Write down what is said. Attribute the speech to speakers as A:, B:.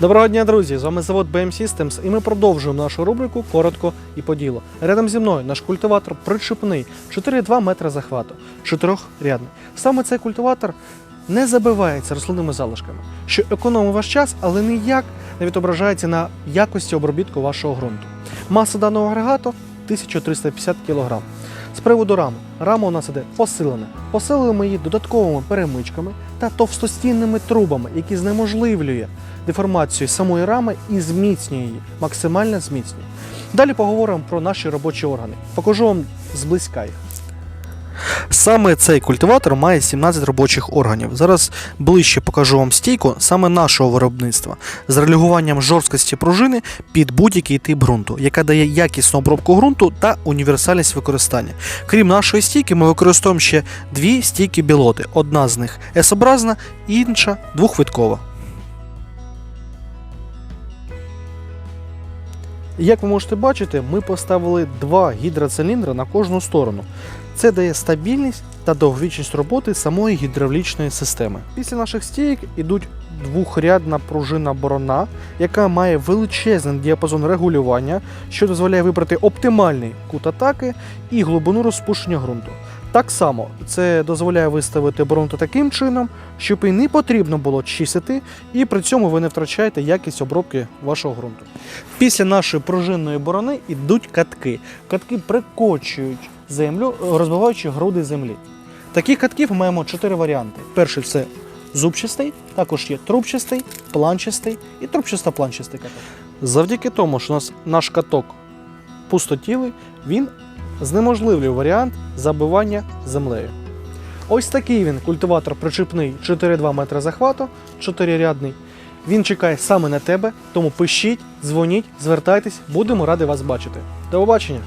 A: Доброго дня, друзі! З вами завод BM Systems і ми продовжуємо нашу рубрику коротко і по ділу. Рядом зі мною наш культиватор причепний 4,2 метра захвату, чотирьохрядний. Саме цей культиватор не забивається рослинними залишками, що економить ваш час, але ніяк не відображається на якості обробітку вашого ґрунту. Маса даного агрегату 1350 кг. З приводу рами. Рама у нас іде посилена. Посилили ми її додатковими перемичками та товстостінними трубами, які знеможливлює деформацію самої рами і зміцнює її, максимально зміцнює. Далі поговоримо про наші робочі органи. Покажу вам зблизька їх. Саме цей культиватор має 17 робочих органів. Зараз ближче покажу вам стійку саме нашого виробництва з релігуванням жорсткості пружини під будь-який тип ґрунту, яка дає якісну обробку ґрунту та універсальність використання. Крім нашої стійки, ми використовуємо ще дві стійки білоти. Одна з них S-образна, інша двохвиткова. Як ви можете бачити, ми поставили два гідроциліндри на кожну сторону. Це дає стабільність та довговічність роботи самої гідравлічної системи. Після наших стійок ідуть двохрядна пружина борона, яка має величезний діапазон регулювання, що дозволяє вибрати оптимальний кут атаки і глибину розпушення ґрунту. Так само це дозволяє виставити оборонку таким чином, щоб і не потрібно було чистити, і при цьому ви не втрачаєте якість обробки вашого ґрунту. Після нашої пружинної борони йдуть катки. Катки прикочують землю, розбиваючи груди землі. Таких катків ми маємо чотири варіанти. Перший це зубчастий, також є трубчастий, планчастий і трубчасто-планчастий каток. Завдяки тому, що у нас наш каток пустотілий, він знеможливлює варіант забивання землею. Ось такий він культиватор причіпний 4,2 метри захвату, 4-рядний. Він чекає саме на тебе, тому пишіть, дзвоніть, звертайтесь, будемо раді вас бачити. До побачення!